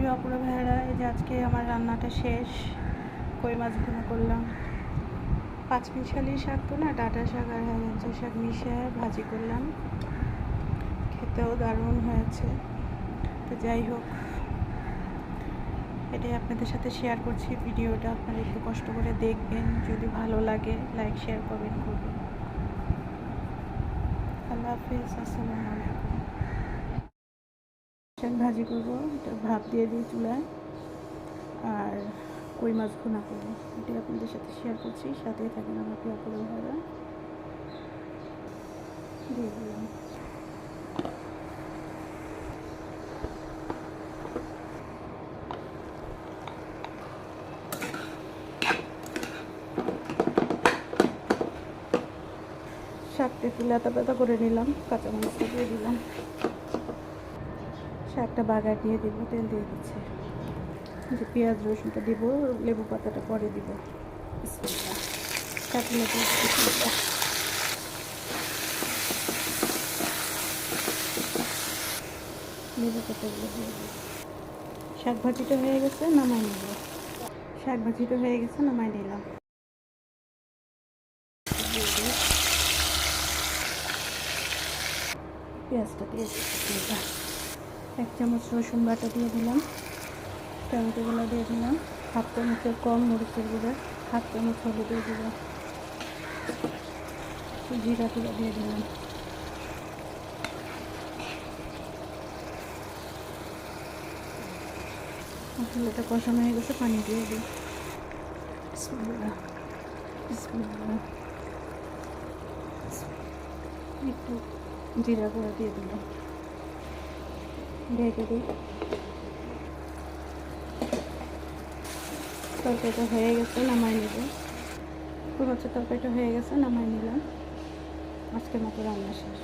প্রিয় অপরা ভাইয়েরা, এই যে আজকে আমার রান্নাটা শেষ, কই মাছ ভুনা করলাম? পাঁচ মিশালি শাক তো না, ডাটা শাক আর হেলেঞ্চা শাক মিশিয়ে ভাজি করলাম। খেতেও দারুণ হয়েছে। তো যাই হোক, এটাই আপনাদের সাথে শেয়ার করছি। ভিডিওটা আপনারা একটু কষ্ট করে দেখবেন। যদি ভালো লাগে লাইক শেয়ার কমেন্ট করবেন। আল্লাহ হাফিজ, আসসালামু আলাইকুম। শাক ভাজি করব, এটা ভাপ দিয়ে দিই চুলায়, আর কই মাছ ভুনা করব, এটাই আপনাদের সাথে শেয়ার করছি সাথে থাকেন আমার প্রিয় ভাইরা। দিয়ে দিলাম। শাকটা একটু লেতা পেতা করে নিলাম কাঁচা মরিচটা দিয়ে দিলাম। শাকটা বাগার দিয়ে দিব, তেল দিয়ে দিচ্ছে। যে পেঁয়াজ, রসুনটা দিব, লেবু পাতাটা পরে দিব। বিসমিল্লাহ। লেবু পাতাগুলো শাক হয়ে গেছে, নামাই নিব। শাক ভাজিটা হয়ে গেছে, নামাই নিলাম। পেঁয়াজটা দিয়ে। এক চামচ রসুন বাটা দিয়ে দিলাম। টমেটোগুলো দিয়ে দিলাম। হাফ চামচের কম মরিচের গুঁড়ো, হাফ চামচ হলুদ দিয়ে দিলাম। জিরা গুঁড়ো দিয়ে দিলাম। মশলাটা কষানো হয়ে গেছে, পানি দিয়ে দিই। একটু জিরা গুঁড়ো দিয়ে দিলাম। তরকারিটা হয়ে গেছে, নামাই নেব। পুরো তরকারিটা হয়ে গেছে, নামাই নিলাম। আজকের মতো রান্না শেষ।